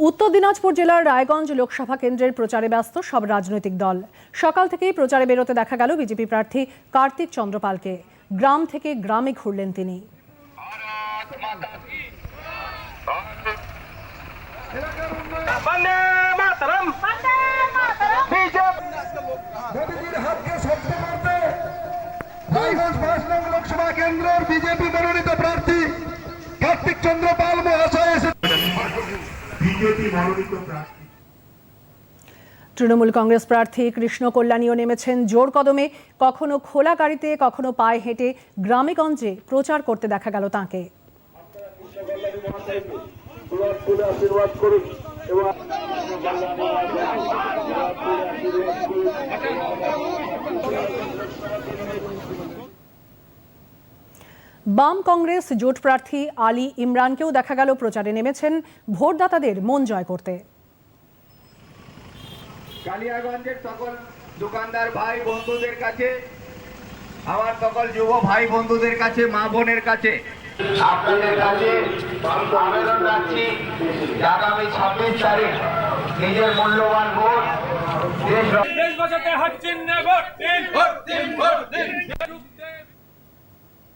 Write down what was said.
উত্তর দিনাজপুর জেলার রায়গঞ্জ লোকসভা কেন্দ্রের প্রচারে ব্যস্ত সব রাজনৈতিক দল। সকাল থেকেই প্রচারে বেরোতে দেখা গেল বিজেপি প্রার্থী কার্তিক চন্দ্রপালকে। গ্রাম থেকে গ্রামে ঘুরলেন তিনি। লোকসভা কেন্দ্রের বিজেপি মনোনীত প্রার্থী বিজেপি মনোনীত প্রার্থী। তৃণমূল কংগ্রেস প্রার্থী কৃষ্ণ কল্যাণীও নেমেছেন জোর কদমে। কখনো খোলা গাড়িতে কখনো পায়ে হেঁটে গ্রামেগঞ্জে প্রচার করতে দেখা গেল তাঁকে। এবং বাম কংগ্রেস জোট প্রার্থী আলী ইমরানকেও দেখা গেল প্রচারে নেমেছেন ভোটদাতাদের মন জয় করতে। কালিয়াগঞ্জের সকল দোকানদার ভাই বন্ধুদের কাছে আমার সকল যুব ভাই বন্ধুদের কাছে মা বোনের কাছে। আপনাদের কাছে আবেদন রাখছি আগামী ছাব্বিশ তারিখ নিজের মূল্যবান ভোট দেশ বাঁচাতে হাত চিহ্নে ভোট ভোট ভোট।